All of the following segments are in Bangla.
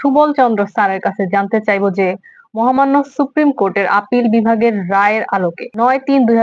সুবল চন্দ্র স্যারের কাছে জানতে চাইব যে, মহামান্য সুপ্রিম কোর্টের আপিল বিভাগের রায়ের আলোকে নয় তিন দুই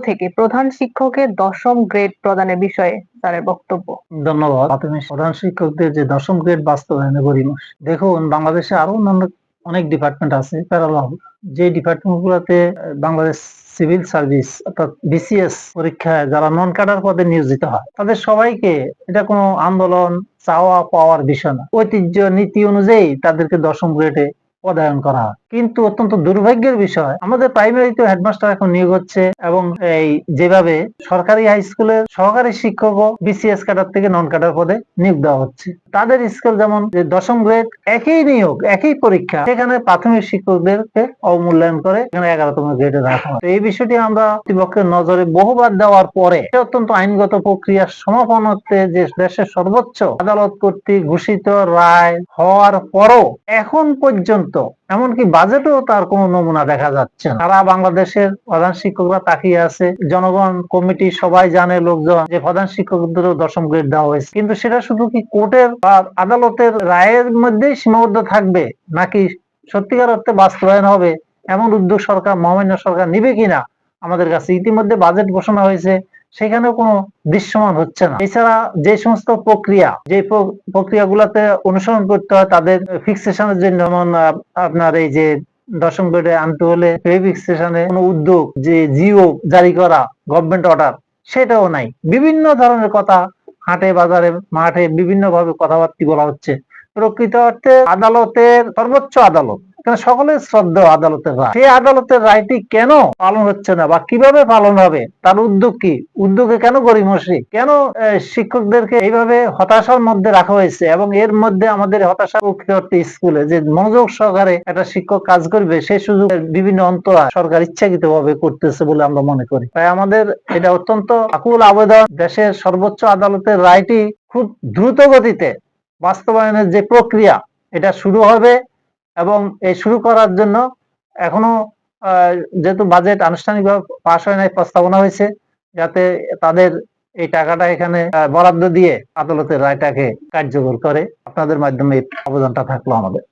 থেকে প্রধান শিক্ষকের দশম গ্রেড প্রদানের বিষয়ে স্যারের বক্তব্য। ধন্যবাদ। প্রাথমিক প্রধান শিক্ষকদের যে দশম গ্রেড বাস্তবায়নে গরিমস দেখুন, বাংলাদেশে আরও অন্যান্য অনেক ডিপার্টমেন্ট আছে প্যারালাল যে ডিপার্টমেন্ট গুলোতে বাংলাদেশ সিভিল সার্ভিস অর্থাৎ বিসিএস পরীক্ষায় যারা নন ক্যাডার পদে নিয়োজিত হয়, তাদের সবাইকে এটা কোনো আন্দোলন, চাওয়া পাওয়ার বিষয় না। ঐতিহ্য, নীতি অনুযায়ী তাদেরকে দশম গ্রেডে পদায়ন করা হয়। কিন্তু অত্যন্ত দুর্ভাগ্যের বিষয়, আমাদের প্রাইমারিতে হেডমাস্টার এখন নিয়োগ হচ্ছে এবং এই যেভাবে সরকারি হাই স্কুলের সহকারী শিক্ষকও বিসিএস ক্যাডার থেকে নন ক্যাডার পদে নিয়োগ দেওয়া হচ্ছে। তাদের স্কুল যেমন দশম গ্রেড একই নিয়োগ, একই পরীক্ষা, সেখানে প্রাথমিক শিক্ষকদেরকে অবমূল্যায়ন করে এখানে এগারোতম গ্রেডে রাখা এই বিষয়টি আমরা কর্তৃপক্ষের নজরে বহুবার দেওয়ার পরে অত্যন্ত আইনগত প্রক্রিয়ার সমাপনত্বে যে দেশের সর্বোচ্চ আদালত কর্তৃক ঘোষিত রায় হওয়ার পরও এখন পর্যন্ত এমনকি বাজেটেও তার কোনো নমুনা দেখা যাচ্ছে সারা বাংলাদেশের প্রধান শিক্ষকরা তাকিয়ে আছে। জনগণ, কমিটি সবাই জানে লোকজন যে প্রধান শিক্ষকদেরও দশম গ্রেড দেওয়া হয়েছে। কিন্তু সেটা শুধু কি কোর্টের বা আদালতের রায়ের মধ্যেই সীমাবদ্ধ থাকবে, নাকি সত্যিকার অর্থে বাস্তবায়ন হবে? এমন উদ্যোগ সরকার, মহামান্য সরকার নিবে কিনা? আমাদের কাছে ইতিমধ্যে বাজেট ঘোষণা হয়েছে, সেখানেও কোনো দৃশ্যমান হচ্ছে না। এছাড়া যে সমস্ত প্রক্রিয়া, যে প্র- প্রক্রিয়াগুলোতে অনুসরণ করতে হয়, তাদের ফিক্সেশনের জন্য যেমন আপনার এই যে দশম গ্রেডে আনতে হলে ফিক্সেশনে কোনো উদ্যোগ, যে জিও জারি করা গভর্নমেন্ট অর্ডার সেটাও নাই। বিভিন্ন ধরনের কথা হাটে বাজারে মাঠে বিভিন্ন ভাবে কথাবার্তা বলা হচ্ছে। প্রকৃত অর্থে আদালতের সর্বোচ্চ আদালত। এখানে সকলের শ্রদ্ধা আদালতের রায়। সেই আদালতের রায়টি কেন পালন হচ্ছে না বা কীভাবে পালন হবে? তার উদ্যোগ কি? উদ্যোগে কেন গরিমসি কেন শিক্ষকদেরকে এইভাবে হতাশার মধ্যে রাখা হয়েছে? এবং এর মধ্যে আমাদের হতাশা স্কুলে যে মনোযোগ সহকারে একটা শিক্ষক কাজ করবে সেই সুযোগ বিভিন্ন অন্তরা সরকার ইচ্ছাকৃত ভাবে করতেছে বলে আমরা মনে করি। তাই আমাদের এটা অত্যন্ত আকুল আবেদন। দেশের সর্বোচ্চ আদালতের রায়টি খুব দ্রুত গতিতে বাস্তবায়নের যে প্রক্রিয়া, এটা শুরু হবে। এবং এই শুরু করার জন্য এখনও যেহেতু বাজেট আনুষ্ঠানিকভাবে পাশ হয় নাই, প্রস্তাবনা হয়েছে, যাতে তাদের এই টাকাটা এখানে বরাদ্দ দিয়ে আদালতের রায়টাকে কার্যকর করে। আপনাদের মাধ্যমে এই আবেদনটা থাকল আমাদের।